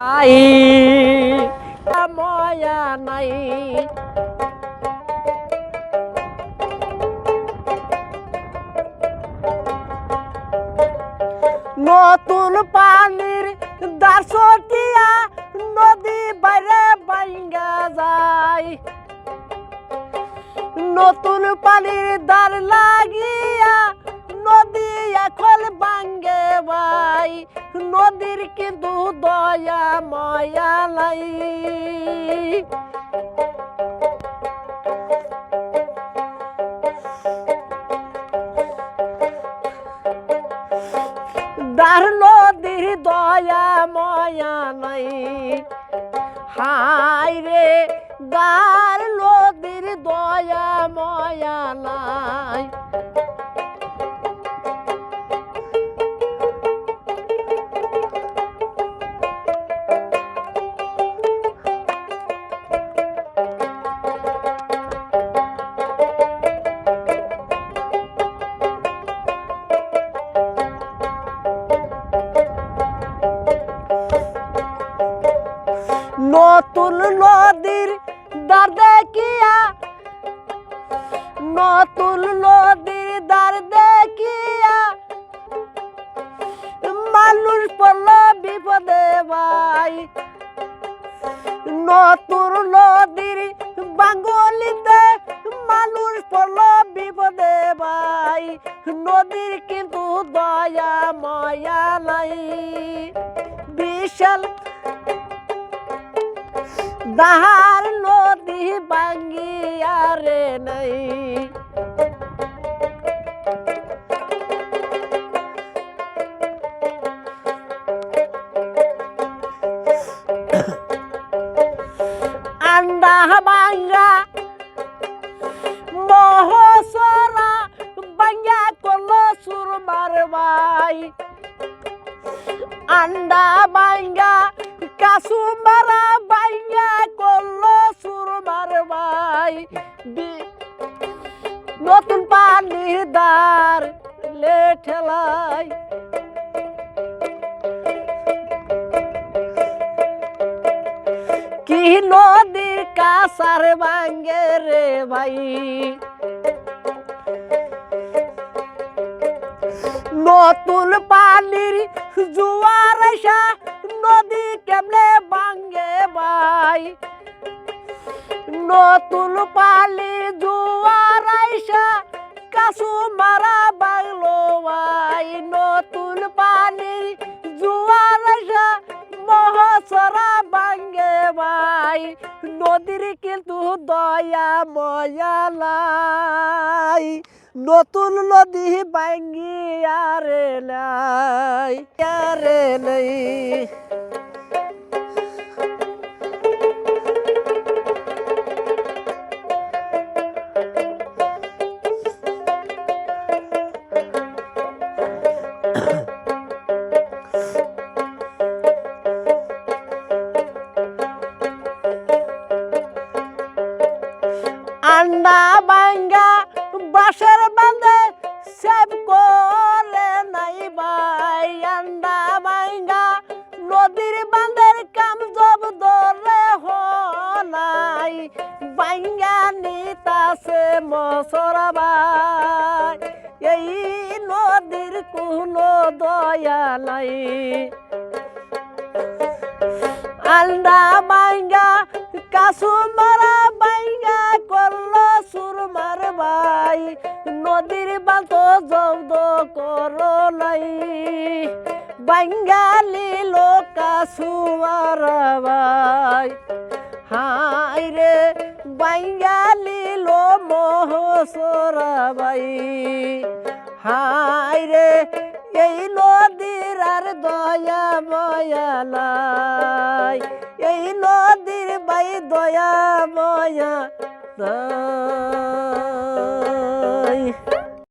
I ময়া নাই। নতুন পানির দাসটিয়া নদী বাইরে বাইঙ্গা যায়। নতুন পানির দ্বার লাগিয়া নদী এখন বাঙ্গে নদীর কিন্তু দয়া, ময়া নাই। দার নদীর দয়া, ময়া নাই। হাই রে, দার নদীর দয়া, ময়া নাই। নতুন নদীর দ্বার দেখিয়া, নতুন নদীর দ্বার দেখিয়া, মানুষ পড়ল বিপদে ভাই। নতুন নদীর বাঙ্গলিতে মানুষ পড়ল বিপদে ভাই। নদীর কিন্তু দয়া, ময়া নাই। বিশাল দাহার নদী বাঙ্গিয়া রে নাই। আন্ডা বাঙ্গা মহসরা বাঙ্গা করল সুরমার ভাই আন্ডা বাঙ্গা কাসু মারা বাইঙ্গা করল সুরমার ভাই বি- নতুন পানি দার লে ঠেলাই কি নদী কাসার ভাঙ্গে রে ভাই? নতুন পানির জুয়ার আসা নদী কেমনে ভাঙ্গে ভাই? নতুন পালি জুয়ার আইসা কাসু মারা বাংলো ভাই। নতুন পানি জুয়ার আইসা মহাসরা ভাঙ্গে ভাই। নদীর কিন্তু দয়া ময়া নাই। নতুন নদী ভাঙ্গি আরে নাই আরে নাই। আন্ডা বাঙ্গা বাসের বাঁধে সেব করে নাই ভাই আন্ডা বাঙ্গা নদীর বাঁধের কাম জব ধরে নাই বাঙ্গা নিতাছে মসরা ভাই। এই নদীর কোনো দয়া নাই আন্ডা বাইঙ্গা কাসু বাঙ্গালি লোক কাসু হাই রে বাঙ্গালি লো মোহসরা ভাই হাই রে এই নদীর আর দয়া ময়া নাই। এই নদীর বাই দয়া নাই।